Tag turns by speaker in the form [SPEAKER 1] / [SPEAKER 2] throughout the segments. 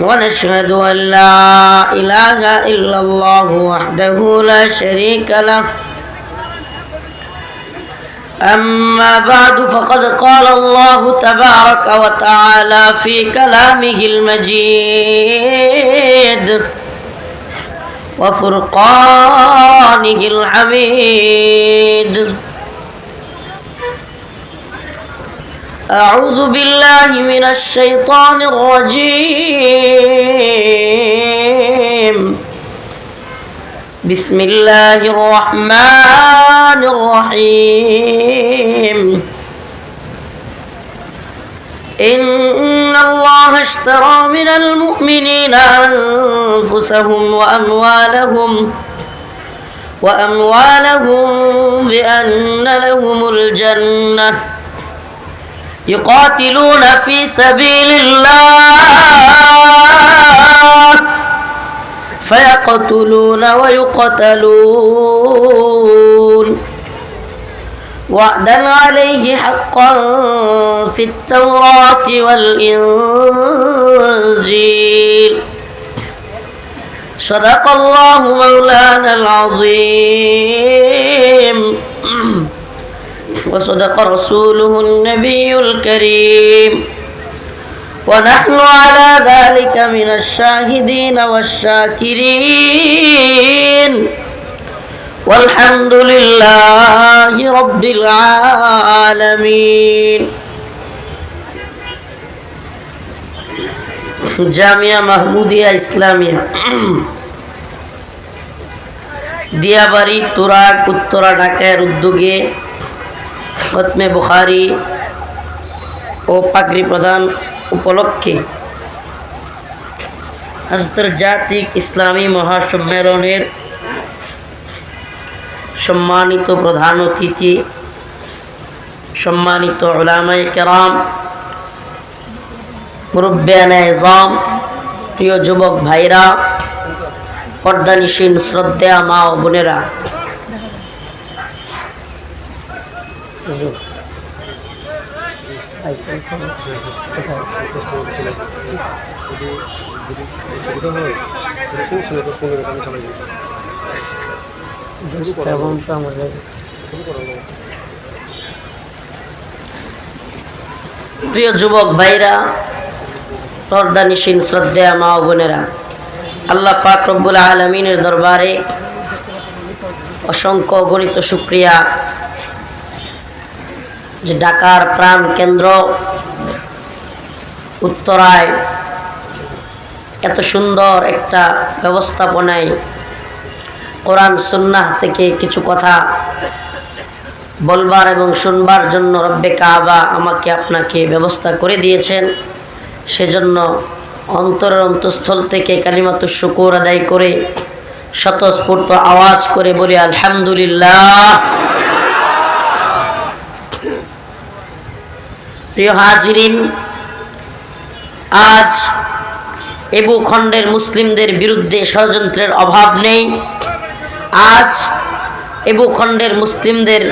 [SPEAKER 1] ونشهد أن لا إله إلا الله وحده لا شريك له. أما بعد فقد قال الله تبارك وتعالى في كلامه المجيد وفرقانه الحميد أعوذ بالله من الشيطان الرجيم. بسم الله الرحمن الرحيم. إن الله اشترى من المؤمنين أنفسهم وأموالهم وأموالهم بأن لهم الجنة. يقاتلون في سبيل الله. فيقتلون ويقتلون. وعدا عليه حقا في التوراة والإنجيل. صدق الله مولانا العظيم. وصدق رسوله النبي الكريم ونحن على ذلك من الشاهدين والشاكرين والحمد لله رب العالمين জামিয়া মাহমুদিয়া ইসলামিয়া দিয়াবাড়ি তুরাক উত্তরা ঢাকার উদ্যোগে খতমে বুখারি ও পাগড়ি প্রদান উপলক্ষে আন্তর্জাতিক ইসলামী মহাসম্মেলনের সম্মানিত প্রধান অতিথি, সম্মানিত ওলামায় কেরাম মুরব্বানা প্রিয় যুবক ভাইরা পর্দানিসীন শ্রদ্ধা মা ও বোনেরা। প্রিয় যুবক ভাইরা পর্দানিসীন শ্রদ্ধা মা বোনেরা, আল্লাহ পাক রব্বুল আলমিনের দরবারে অসংখ্য গণিত সুক্রিয়া যে ঢাকার প্রাণ কেন্দ্র, উত্তরায় এত সুন্দর একটা ব্যবস্থাপনায় কোরআন সুন্নাহ থেকে কিছু কথা বলবার এবং শুনবার জন্য রব্বে কাবা আমাকে আপনাকে ব্যবস্থা করে দিয়েছেন। সেজন্য অন্তরের অন্তঃস্থল থেকে কালিমাত শুকুর আদায় করে, স্বতঃস্ফূর্ত আওয়াজ করে বলি, আলহামদুলিল্লাহ। প্রিয় হাজিরিন, আজ এবু খণ্ডের মুসলিমদের বিরুদ্ধে ষড়যন্ত্রের অভাব নেই। আজ এবু খণ্ডের মুসলিমদের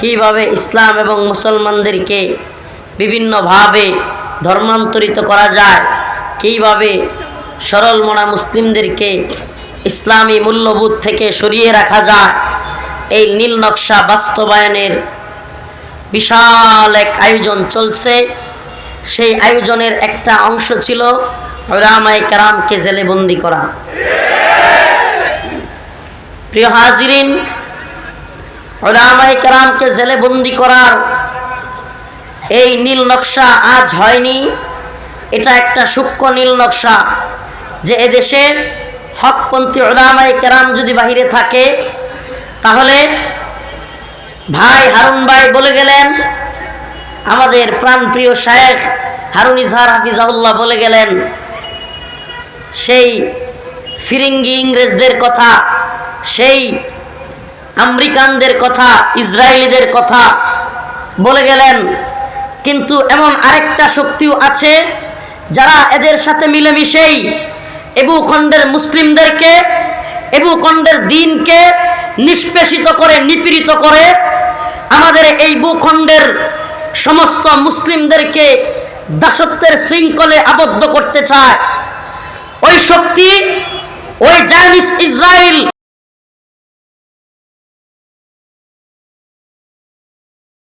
[SPEAKER 1] কীভাবে ইসলাম এবং মুসলমানদেরকে বিভিন্নভাবে ধর্মান্তরিত করা যায়, কীভাবে সরল মনা মুসলিমদেরকে ইসলামী মূল্যবোধ থেকে সরিয়ে রাখা যায়, এই নীল নকশা বাস্তবায়নের বিশাল এক আয়োজন চলছে। সেই আয়োজনের একটা অংশ ছিল রামাই কারামকে জেলে বন্দি করা। প্রিয় হাজিরিন ওলামাই কারামকে জেলে বন্দি করার এই নীল নকশা আজ হয়নি। এটা একটা সূক্ষ্ম নীল নকশা যে এদেশে হকপন্থী ওলামাই কেরাম যদি বাহিরে থাকে, তাহলে ভাই হারুন ভাই বলে গেলেন, আমাদের প্রাণপ্রিয় শায়েখ হারুন ইজহার হাফিজাউল্লাহ বলে গেলেন, সেই ফিরিঙ্গি ইংরেজদের কথা, সেই আমেরিকানদের কথা, ইসরায়েলিদের কথা বলে গেলেন। কিন্তু এমন আরেকটা শক্তিও আছে, যারা এদের সাথে মিলেমিশেই এবু খণ্ডের মুসলিমদেরকে এবু খণ্ডের দিনকে নিষ্পেষিত করে, নিপীড়িত করে আমাদের এই ভূখণ্ডের সমস্ত মুসলিমদেরকে দাসত্বের শৃঙ্খলে আবদ্ধ করতে চায়। ওই শক্তি, ওই জায়নিস ইসরায়েল